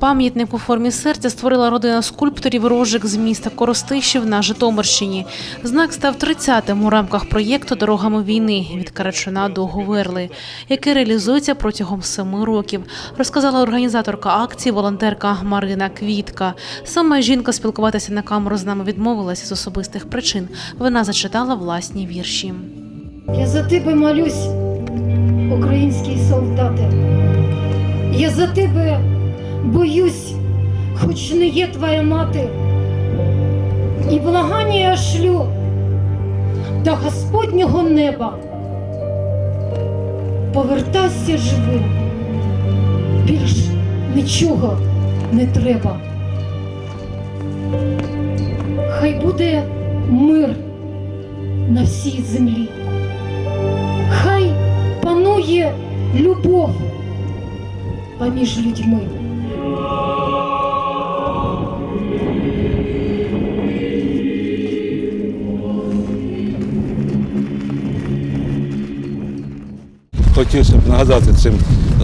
Пам'ятник у формі серця створила родина скульпторів Рожик з міста Коростишів на Житомирщині. Знак став 30-тим у рамках проєкту Дорогами війни від Карачуна до Говерли, який реалізується протягом семи років, розказала організаторка акції, волонтерка Марина Квітка. Саме жінка спілкуватися на камеру з нами відмовилася з особистих причин. Вона зачитала власні вірші. Я за тебе молюсь, український солдате. Я за тебе боюсь, хоч не є твоя мати. І благання я шлю до Господнього неба. Повертайся живим, більш нічого не треба. Хай буде мир на всій землі. Хай панує любов поміж людьми. Хотілося б нагадати цим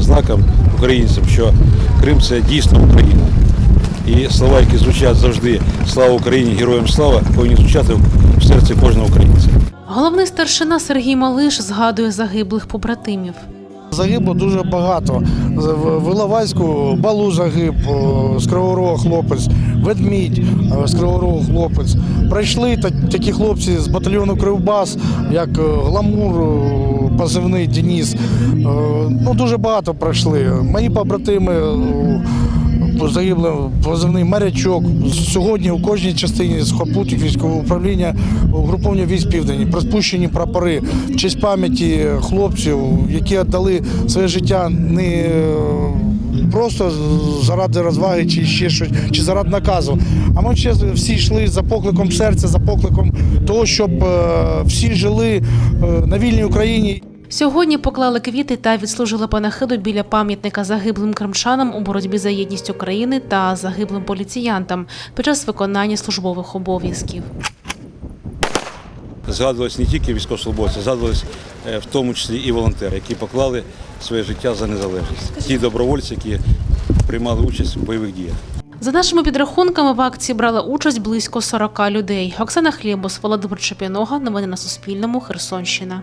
знаком українцям, що Крим це дійсно Україна. І слова, які звучать завжди Слава Україні, героям слава, повинні звучати в серці кожного українця. Головний старшина Сергій Малиш згадує загиблих побратимів. Загибло дуже багато. В Виловайську балу загиб, з Криворога хлопець, ведмідь е, з Кривого хлопець. Прийшли та- такі хлопці з батальйону Кривбас, як е, Гламур, е, позивний Деніс. Ну, дуже багато пройшли. Мої побратими. Е, Загибли позивний морячок. Сьогодні у кожній частині сухопутних військового управління угруповання військ південь приспущені прапори в честь пам'яті хлопців, які віддали своє життя не е, просто заради розваги чи ще щось, чи заради наказу. А ми ще всі йшли за покликом серця, за покликом того, щоб е, всі жили е, на вільній Україні. Сьогодні поклали квіти та відслужили панахиду біля пам'ятника загиблим кримчанам у боротьбі за єдність України та загиблим поліціянтам під час виконання службових обов'язків. Згадувалися не тільки військовослужбовці, згадувалися е, в тому числі і волонтери, які поклали своє життя за незалежність. Ті добровольці, які приймали участь в бойових діях. За нашими підрахунками, в акції брали участь близько 40 людей. Оксана Хлєбус, Володимир Чепінога. Новини на Суспільному. Херсонщина.